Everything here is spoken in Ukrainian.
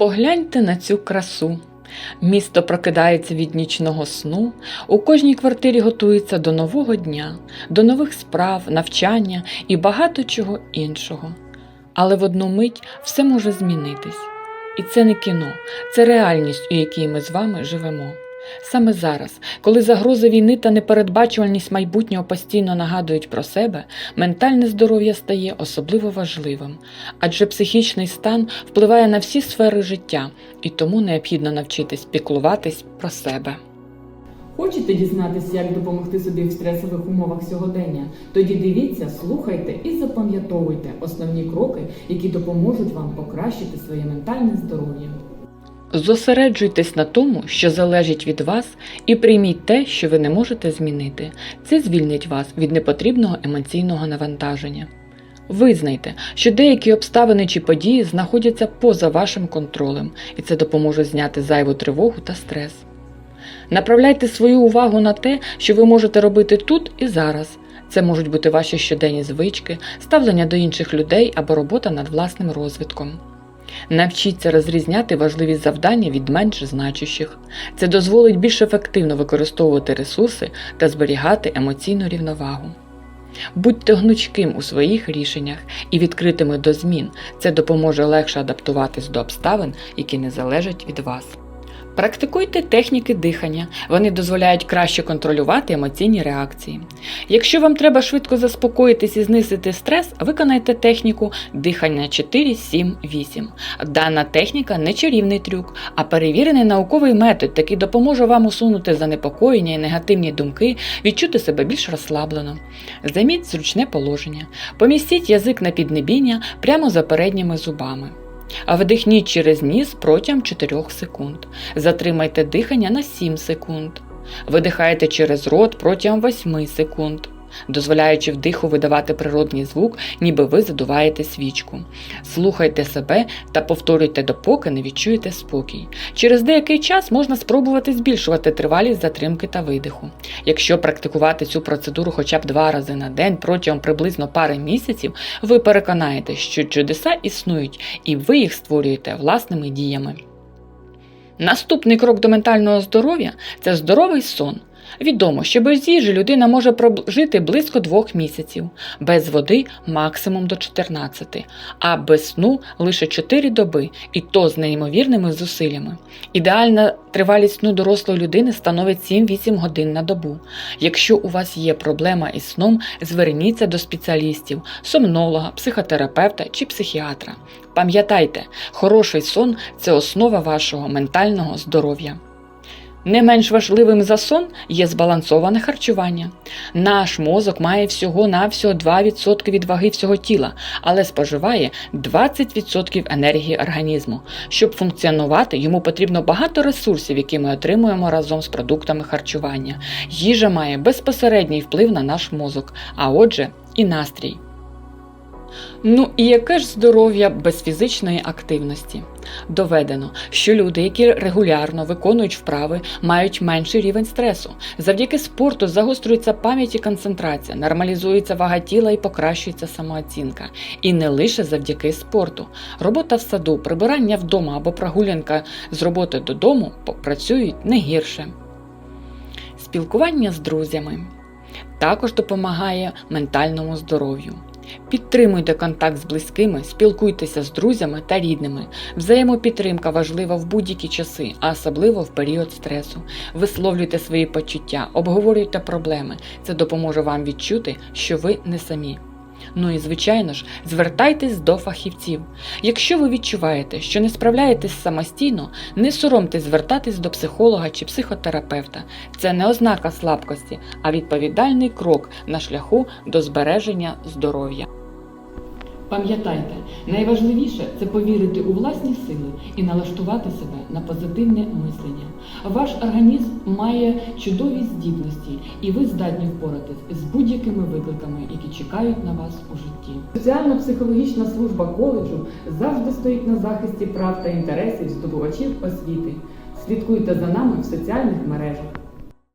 Погляньте на цю красу. Місто прокидається від нічного сну, у кожній квартирі готується до нового дня, до нових справ, навчання і багато чого іншого. Але в одну мить все може змінитись. І це не кіно, це реальність, у якій ми з вами живемо. Саме зараз, коли загрози війни та непередбачувальність майбутнього постійно нагадують про себе, ментальне здоров'я стає особливо важливим, адже психічний стан впливає на всі сфери життя, і тому необхідно навчитись піклуватись про себе. Хочете дізнатися, як допомогти собі в стресових умовах сьогодення? Тоді дивіться, слухайте і запам'ятовуйте основні кроки, які допоможуть вам покращити своє ментальне здоров'я. Зосереджуйтесь на тому, що залежить від вас, і прийміть те, що ви не можете змінити. Це звільнить вас від непотрібного емоційного навантаження. Визнайте, що деякі обставини чи події знаходяться поза вашим контролем, і це допоможе зняти зайву тривогу та стрес. Направляйте свою увагу на те, що ви можете робити тут і зараз. Це можуть бути ваші щоденні звички, ставлення до інших людей або робота над власним розвитком. Навчіться розрізняти важливі завдання від менш значущих. Це дозволить більш ефективно використовувати ресурси та зберігати емоційну рівновагу. Будьте гнучким у своїх рішеннях і відкритими до змін. Це допоможе легше адаптуватись до обставин, які не залежать від вас. Практикуйте техніки дихання, вони дозволяють краще контролювати емоційні реакції. Якщо вам треба швидко заспокоїтись і знизити стрес, виконайте техніку дихання 4, 7, 8. Дана техніка не чарівний трюк, а перевірений науковий метод, який допоможе вам усунути занепокоєння і негативні думки, відчути себе більш розслаблено. Займіть зручне положення, помістіть язик на піднебіння прямо за передніми зубами. А вдихніть через ніс протягом 4 секунд. Затримайте дихання на 7 секунд. Видихайте через рот протягом 8 секунд, дозволяючи вдиху видавати природний звук, ніби ви задуваєте свічку. Слухайте себе та повторюйте допоки не відчуєте спокій. Через деякий час можна спробувати збільшувати тривалість затримки та видиху. Якщо практикувати цю процедуру хоча б два рази на день протягом приблизно пари місяців, ви переконаєтесь, що чудеса існують, і ви їх створюєте власними діями. Наступний крок до ментального здоров'я це здоровий сон. Відомо, що без їжі людина може прожити близько двох місяців, без води максимум до 14, а без сну лише 4 доби, і то з неймовірними зусиллями. Ідеальна тривалість сну дорослої людини становить 7-8 годин на добу. Якщо у вас є проблема із сном, зверніться до спеціалістів, сомнолога, психотерапевта чи психіатра. Пам'ятайте, хороший сон це основа вашого ментального здоров'я. Не менш важливим за сон є збалансоване харчування. Наш мозок має всього-навсього 2% від ваги всього тіла, але споживає 20% енергії організму. Щоб функціонувати, йому потрібно багато ресурсів, які ми отримуємо разом з продуктами харчування. Їжа має безпосередній вплив на наш мозок, а отже, і настрій. Ну і яке ж здоров'я без фізичної активності? Доведено, що люди, які регулярно виконують вправи, мають менший рівень стресу. Завдяки спорту загострюється пам'ять і концентрація, нормалізується вага тіла і покращується самооцінка. І не лише завдяки спорту. Робота в саду, прибирання вдома або прогулянка з роботи додому працюють не гірше. Спілкування з друзями також допомагає ментальному здоров'ю. Підтримуйте контакт з близькими, спілкуйтеся з друзями та рідними. Взаємопідтримка важлива в будь-які часи, а особливо в період стресу. Висловлюйте свої почуття, обговорюйте проблеми. Це допоможе вам відчути, що ви не самі. Ну і звичайно ж, звертайтесь до фахівців. Якщо ви відчуваєте, що не справляєтесь самостійно, не соромтесь звертатись до психолога чи психотерапевта. Це не ознака слабкості, а відповідальний крок на шляху до збереження здоров'я. Пам'ятайте, найважливіше це повірити у власні сили і налаштувати себе на позитивне мислення. Ваш організм має чудові здібності, і ви здатні впоратись з будь-якими викликами, які чекають на вас у житті. Соціально-психологічна служба коледжу завжди стоїть на захисті прав та інтересів здобувачів освіти. Слідкуйте за нами в соціальних мережах.